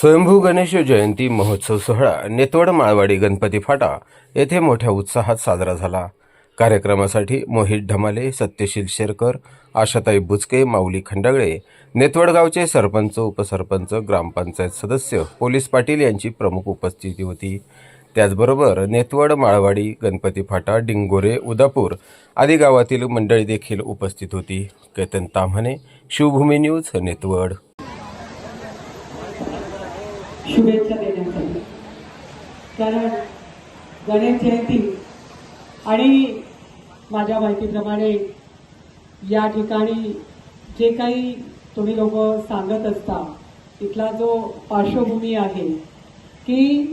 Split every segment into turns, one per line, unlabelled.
स्वयंभू गणेश जयंती महोत्सव सोहळा नेतवड माळवाडी गणपती फाटा येथे मोठ्या उत्साहात साजरा झाला. कार्यक्रमासाठी मोहित ढमाले सत्यशील शेरकर आशाताई बुचके माऊली खंडागळे नेतवड गावचे सरपंच उपसरपंच ग्रामपंचायत सदस्य पोलीस पाटील यांची प्रमुख उपस्थिती होती. त्याचबरोबर नेतवड माळवाडी गणपती फाटा डिंगोरे उदापूर आदी गावातील मंडळी देखील उपस्थित होती. केतन ताम्हाणे शिवभूमी न्यूज नेतवड.
शुभेच्छा देण्यासाठी. कारण गणेश जयंती आणि माझ्या माहितीप्रमाणे या ठिकाणी जे काही तुम्ही लोक सांगत असता तिथला जो पार्श्वभूमी आहे की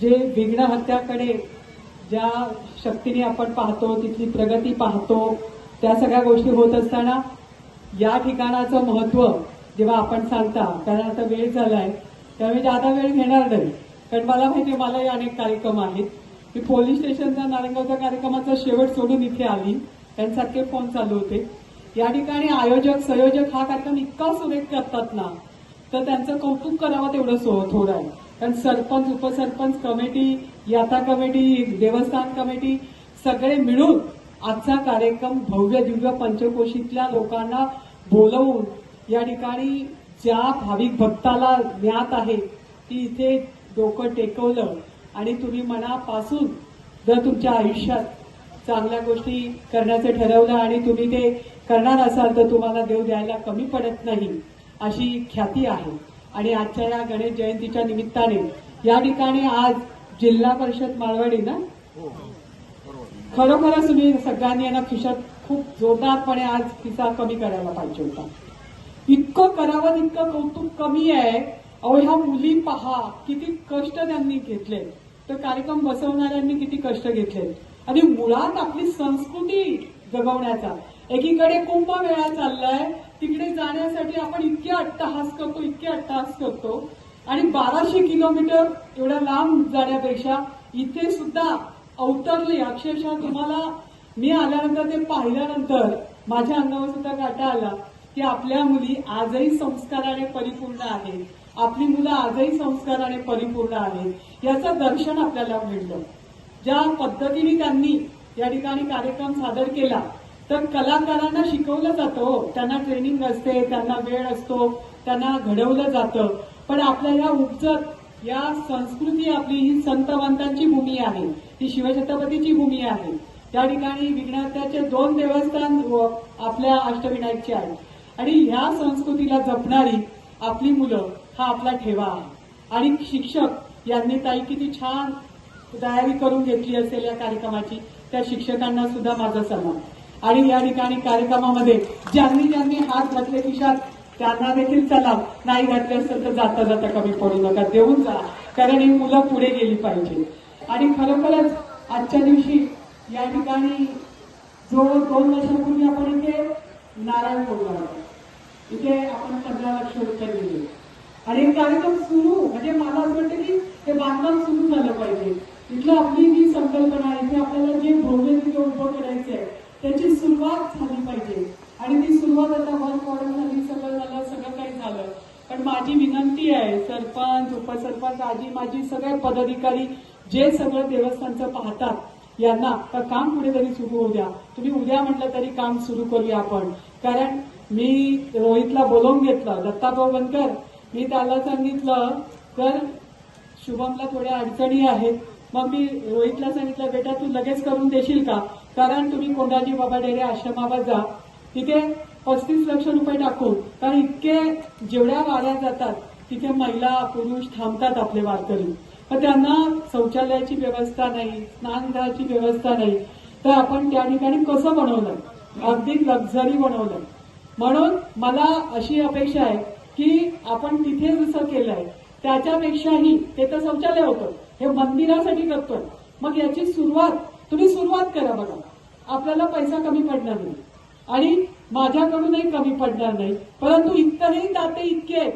जे विघ्न हत्याकडे ज्या शक्तीने आपण पाहतो तिथली प्रगती पाहतो त्या सगळ्या गोष्टी होत असताना या ठिकाणाचं महत्त्व जेव्हा आपण सांगता कारण आता वेळ झाला आहे त्यामुळे जादा वेळ घेणार नाही. कारण मला माहिती आहे, मलाही अनेक कार्यक्रम आहेत मी पोलीस स्टेशनचा नारायणगावच्या कार्यक्रमाचा शेवट सोडून इथे आली. त्यांसारखे फोन चालू होते. या ठिकाणी आयोजक संयोजक हा कार्यक्रम इतका सुरेख करतात ना तर त्यांचं कौतुक करावं तेवढं सो थोडं आहे. कारण सरपंच उपसरपंच कमिटी याता कमिटी देवस्थान कमिटी सगळे मिळून आजचा कार्यक्रम भव्य दिव्य पंचकोशीतल्या लोकांना बोलवून या ठिकाणी ज्या भाविक भक्ताला ज्ञात आहे ती इथे डोकं टेकवलं आणि तुम्ही मनापासून जर तुमच्या आयुष्यात चांगल्या गोष्टी करण्याचं ठरवलं आणि तुम्ही ते करणार असाल तर तुम्हाला देव द्यायला कमी पडत नाही अशी ख्याती आहे. आणि आजच्या या गणेश जयंतीच्या निमित्ताने या ठिकाणी आज जिल्हा परिषद माळवाडी ना? खरोखरच तुम्ही सगळ्यांनी यांना खिशात खूप जोरदारपणे आज खिसा कमी करायला पाहिजे होता. इतकं करावं तितकं कौतुक कमी आहे. अहो ह्या मुली पहा किती कष्ट त्यांनी घेतले. तर कार्यक्रम बसवणाऱ्यांनी किती कष्ट घेतले. आणि मुळात आपली संस्कृती जगवण्याचा. एकीकडे कुंभमेळा चाललाय तिकडे जाण्यासाठी आपण इतके अट्टहास करतो इतके अट्टहास करतो. आणि बाराशे किलोमीटर एवढ्या लांब जाण्यापेक्षा इथे सुद्धा अवतरले. अक्षरशः तुम्हाला मी आल्यानंतर ते पाहिल्यानंतर माझ्या अंगावर सुद्धा काटा आला. की आपल्या मुली आजही संस्काराने परिपूर्ण आहेत. आपली मुलं आजही संस्काराने परिपूर्ण आहेत. याचं दर्शन आपल्याला मिळलं ज्या पद्धतीने त्यांनी या ठिकाणी कार्यक्रम सादर केला तर कलाकारांना शिकवलं जातं हो. त्यांना ट्रेनिंग असते त्यांना वेळ असतो त्यांना घडवलं जातं. पण आपल्या या उपजत या संस्कृती आपली ही संतवंतांची भूमी आहे. ही शिवछत्रपतीची भूमी आहे. त्या ठिकाणी विघ्नात्याचे दोन देवस्थान आपल्या अष्टविनायकचे आहेत. आणि ह्या संस्कृतीला जपणारी आपली मुलं हा आपला ठेवा. आहे आणि शिक्षक यांनी ताई किती छान तयारी करून घेतली असेल या कार्यक्रमाची त्या शिक्षकांना सुद्धा माझा सन्मान आणि या ठिकाणी कार्यक्रमामध्ये ज्यांनी ज्यांनी हात घातले खिशात त्यांना देखील चला नाही घातले असेल तर जाता जाता कमी पडू नका देऊन जा. कारण ही मुलं पुढे गेली पाहिजे. आणि खरोखरच आजच्या दिवशी या ठिकाणी जो दोन वर्षापूर्वी आपण इथे नारायण बोलणार इथे आपण पंधरा लक्ष रुपये दिले. आणि हे कार्यक्रम सुरू म्हणजे मला असं वाटतं की हे बांधकाम सुरू झालं पाहिजे. इथलं आपली जी संकल्पना आहे इथे आपल्याला जे भव्य तिथे उभं करायचं आहे त्याची सुरुवात झाली पाहिजे. आणि ती सुरुवात आता वर्क ऑर्डर झाली सगळं झालं सगळं काही झालं. पण माझी विनंती आहे सरपंच उपसरपंच आजी माझी सगळे पदाधिकारी जे सगळं देवस्थानचं पाहतात यांना तर काम कुठेतरी सुरू होऊ द्या. तुम्ही उद्या म्हटलं तरी काम सुरू करूया आपण. कारण मी रोहितला बोलवून घेतलं दत्ताभाऊ बनकर. मी त्याला सांगितलं तर शुभमला थोड्या अडचणी आहेत. मग मी रोहितला सांगितलं बेटा तू लगेच करून देशील का? कारण तुम्ही कोंडाजी बाबा डेरे आश्रमावर जा. तिथे पस्तीस लक्ष रुपये टाकून. कारण इतके जेवढ्या वाऱ्या जातात तिथे महिला पुरुष थांबतात आपले वारकरी. पण त्यांना शौचालयाची व्यवस्था नाही स्नानघराची व्यवस्था नाही. तर आपण त्या ठिकाणी कसं बनवलं? अगदी लक्झरी बनवलं. म्हणून मला अशी अपेक्षा आहे की आपण तिथे जसं केलंय त्याच्यापेक्षाही ते तर शौचालय होतं हे मंदिरासाठी करतोय. मग याची सुरुवात तुम्ही सुरुवात करा बघा. आपल्याला पैसा कमी पडणार नाही. आणि माझ्याकडूनही कमी पडणार नाही. परंतु इतरही दाते इतके आहेत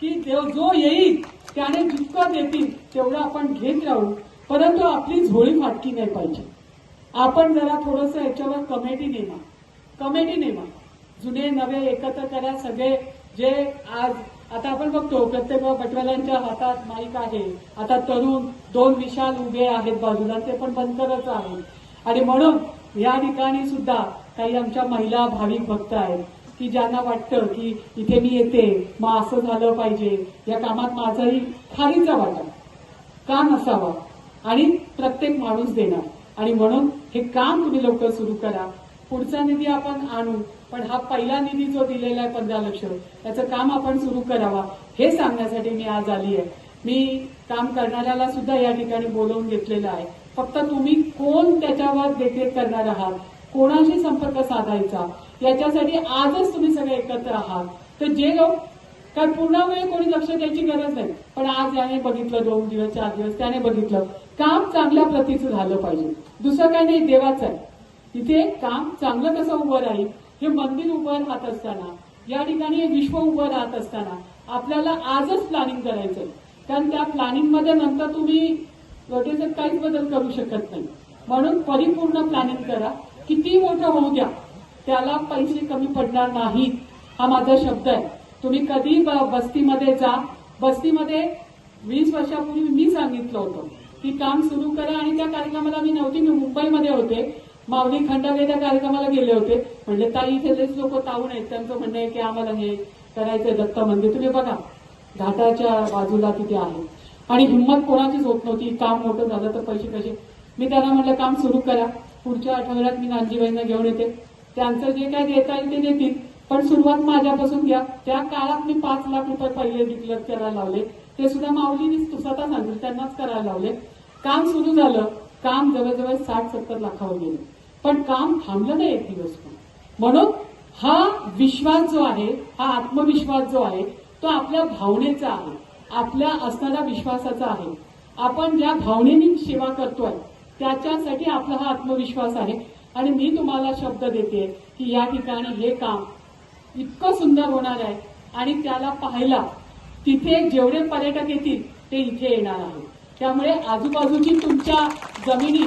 की जो येईल त्याने जितकं देतील तेवढं आपण घेत राहू. परंतु आपली झोळी फाटकी नाही पाहिजे. आपण जरा थोडस याच्यावर कमेटी नेमा. कमेटी नेमा. जुने नवे एकत्र करा सगळे. जे आज आता आपण बघतो प्रत्येक पटवाल्यांच्या हातात माईक आहे. आता तरुण दोन विशाल उभे आहेत बाजूला ते पण बंदरच आहेत. आणि म्हणून या ठिकाणी सुद्धा काही आमच्या महिला भाविक भक्त आहेत की ज्यांना वाटतं की इथे मी येते मग असं झालं पाहिजे. या कामात माझंही खारीचा वाटा. काम नसावा? आणि प्रत्येक माणूस देणार. आणि म्हणून हे काम तुम्ही लवकर सुरू करा. पुढचा निधी आपण आणू. पण हा पहिला निधी जो दिलेला आहे पंधरा लक्ष त्याचं काम आपण सुरू करावा हे सांगण्यासाठी मी आज आली आहे. मी काम करणाऱ्याला सुद्धा या ठिकाणी बोलवून घेतलेलं आहे. फक्त तुम्ही कोण त्याच्यावर देखरेख करणार आहात? कोणाशी संपर्क साधायचा? याच्यासाठी आजच तुम्ही सगळे एकत्र आहात. तर जे लोक कारण पूर्ण वेळ कोणी लक्ष द्यायची गरज नाही. पण आज याने बघितलं दोन दिवस चार दिवस त्याने बघितलं. काम चांगल्या प्रतीचं झालं पाहिजे. दुसरं काही नाही देवाचं आहे. इथे काम चांगलं कसं उभं राहील हे मंदिर उभं राहत असताना या ठिकाणी हे विश्व उभं राहत असताना आपल्याला आजच प्लॅनिंग करायचं कारण त्या प्लॅनिंगमध्ये नंतर तुम्ही रोटेचं काहीच बदल करू शकत नाही. म्हणून परिपूर्ण प्लॅनिंग करा. किती मोठं होऊ द्या त्याला पैसे कमी पडणार नाहीत हा माझा शब्द आहे. तुम्ही कधी ब- बस्तीमध्ये जा. बस्तीमध्ये वीस वर्षापूर्वी मी सांगितलं होतं की काम सुरू करा आणि त्या कार्यक्रमाला मी नव्हती मी मुंबईमध्ये होते. माऊली खंडावे त्या कार्यक्रमाला गेले होते. म्हणले ताई इथे लईच लोक ताऊन आहेत. त्यांचं म्हणणं आहे की आम्हाला हे करायचंय दत्त मंदिर. तुम्ही बघा घाटाच्या बाजूला तिथे आहे. आणि हिंमत कोणाचीच होत नव्हती. काम मोठं झालं तर पैसे कसे? मी त्यांना म्हटलं काम सुरू करा. पुढच्या आठवड्यात मी नानजीबाईंना घेऊन येते. त्यांचं जे काय देता येईल ते देतील. पण सुरुवात माझ्यापासून घ्या. त्या काळात मी पाच लाख रुपये पहिले डिक्लेअर करायला लावले. ते सुद्धा माऊलीने स्वतः सांगितलं. त्यांनाच करायला लावले. काम सुरू झालं. काम जवळजवळ साठ सत्तर लाखावर गेले. पण काम थांबलं नाही एक दिवस पण. म्हणून हा विश्वास जो आहे हा आत्मविश्वास जो आहे तो आपल्या भावनेचा आहे. आपल्या असणाऱ्या विश्वासाचा आहे. आपण ज्या भावनेने सेवा करतोय त्याच्यासाठी आपला हा आत्मविश्वास आहे. आणि मी तुम्हाला शब्द देते की या ठिकाणी हे काम इतकं सुंदर होणार आहे. आणि त्याला पाहायला तिथे जेवढे पर्यटक येतील ते इथे येणार आहे त्यामुळे आजूबाजूची तुमच्या जमिनी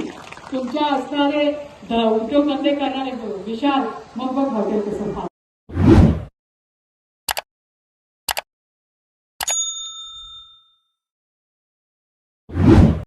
तुमच्या असणारे उद्योगधंदे करणारे विशाल मग बघ हॉटेल कसं